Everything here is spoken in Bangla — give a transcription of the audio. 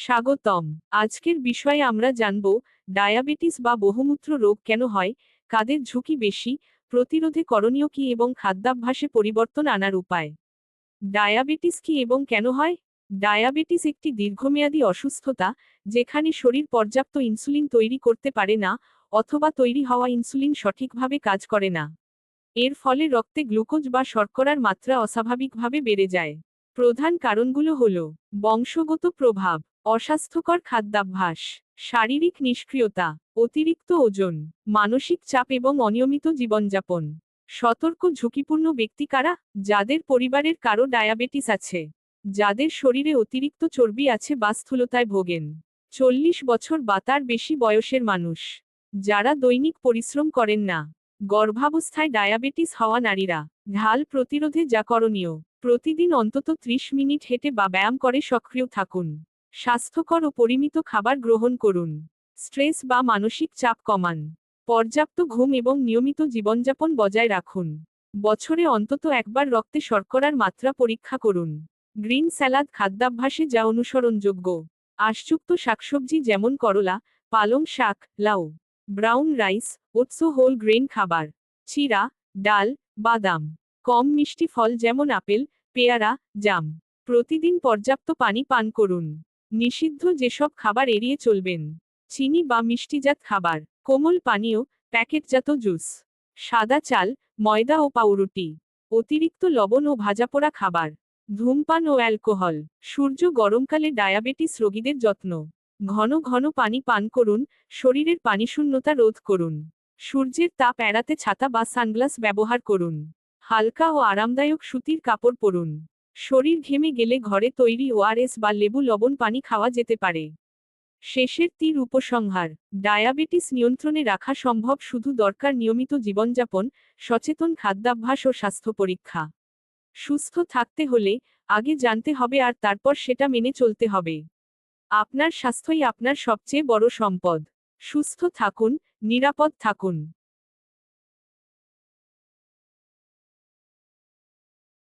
স্বাগতম। আজকের বিষয়ে আমরা জানব, ডায়াবেটিস বা বহুমূত্র রোগ কেন হয়, কাদের ঝুঁকি বেশি, প্রতিরোধে করণীয় কি এবং খাদ্যাভ্যাসে পরিবর্তন আনার উপায়। ডায়াবেটিস কি এবং কেন হয়? ডায়াবেটিস একটি দীর্ঘমেয়াদী অসুস্থতা, যেখানে শরীর পর্যাপ্ত ইনসুলিন তৈরি করতে পারে না, অথবা তৈরি হওয়া ইনসুলিন সঠিকভাবে কাজ করে না। এর ফলে রক্তে গ্লুকোজ বা শর্করার মাত্রা অস্বাভাবিকভাবে বেড়ে যায়। প্রধান কারণগুলো হল, বংশগত প্রভাব অস্বাস্থ্যকর খাদ্যাভ্যাস, শারীরিক নিষ্ক্রিয়তা, অতিরিক্ত ওজন, মানসিক চাপ এবং অনিয়মিত জীবনযাপন। সতর্ক, ঝুঁকিপূর্ণ ব্যক্তি কারা? যাদের পরিবারের কারও ডায়াবেটিস আছে, যাদের শরীরে অতিরিক্ত চর্বি আছে বা স্থূলতায় ভোগেন। চল্লিশ বছর বা তার বেশি বয়সের মানুষ, যারা দৈনিক পরিশ্রম করেন না, গর্ভাবস্থায় ডায়াবেটিস হওয়া নারীরা ঢাল প্রতিরোধে যা করণীয়, প্রতিদিন অন্তত ত্রিশ মিনিট হেঁটে বা ব্যায়াম করে সক্রিয় থাকুন। স্বাস্থ্যকর ও পরিমিত খাবার গ্রহণ করুন। স্ট্রেস বা মানসিক চাপ কমান। পর্যাপ্ত ঘুম এবং নিয়মিত জীবনযাপন বজায় রাখুন। বছরে অন্তত একবার রক্তে শর্করার মাত্রা পরীক্ষা করুন। গ্রিন স্যালাদ খাদ্যাভ্যাসে যা অনুসরণযোগ্য। আশযুক্ত শাকসবজি যেমন করলা, পালং শাক, লাউ, brown rice, oats whole grain খাবার, চিরা, ডাল, বাদাম, কম মিষ্টি ফল যেমন আপেল, পেয়ারা, জাম। প্রতিদিন পর্যাপ্ত পানি পান করুন। নিষিদ্ধ যেসব খাবার এড়িয়ে চলবেন। চিনি বা মিষ্টিজাত খাবার, কোমল পানীয়, প্যাকেটজাত জুস, সাদা চাল, ময়দা ও পাউরুটি, অতিরিক্ত লবণ ও ভাজাপোড়া খাবার, ধূমপান ও অ্যালকোহল, সূর্য গরমকালে ডায়াবেটিস রোগীদের যত্ন, ঘন ঘন পানি পান করুন, শরীরের পানিশূন্যতা রোধ করুন, সূর্যের তাপ এড়াতে ছাতা বা সানগ্লাস ব্যবহার করুন, হালকা ও আরামদায়ক সুতির কাপড় পরুন। শরীর ঘেমে গেলে ঘরে তৈরি ওআরএস বা লেবু লবণ পানি খাওয়া যেতে পারে। শেষের তীর উপসংহার, ডায়াবেটিস নিয়ন্ত্রণে রাখা সম্ভব শুধু দরকার নিয়মিত জীবনযাপন, সচেতন খাদ্যাভ্যাস ও স্বাস্থ্য পরীক্ষা। সুস্থ থাকতে হলে আগে জানতে হবে আর তারপর সেটা মেনে চলতে হবে। আপনার স্বাস্থ্যই আপনার সবচেয়ে বড় সম্পদ। সুস্থ থাকুন, নিরাপদ থাকুন।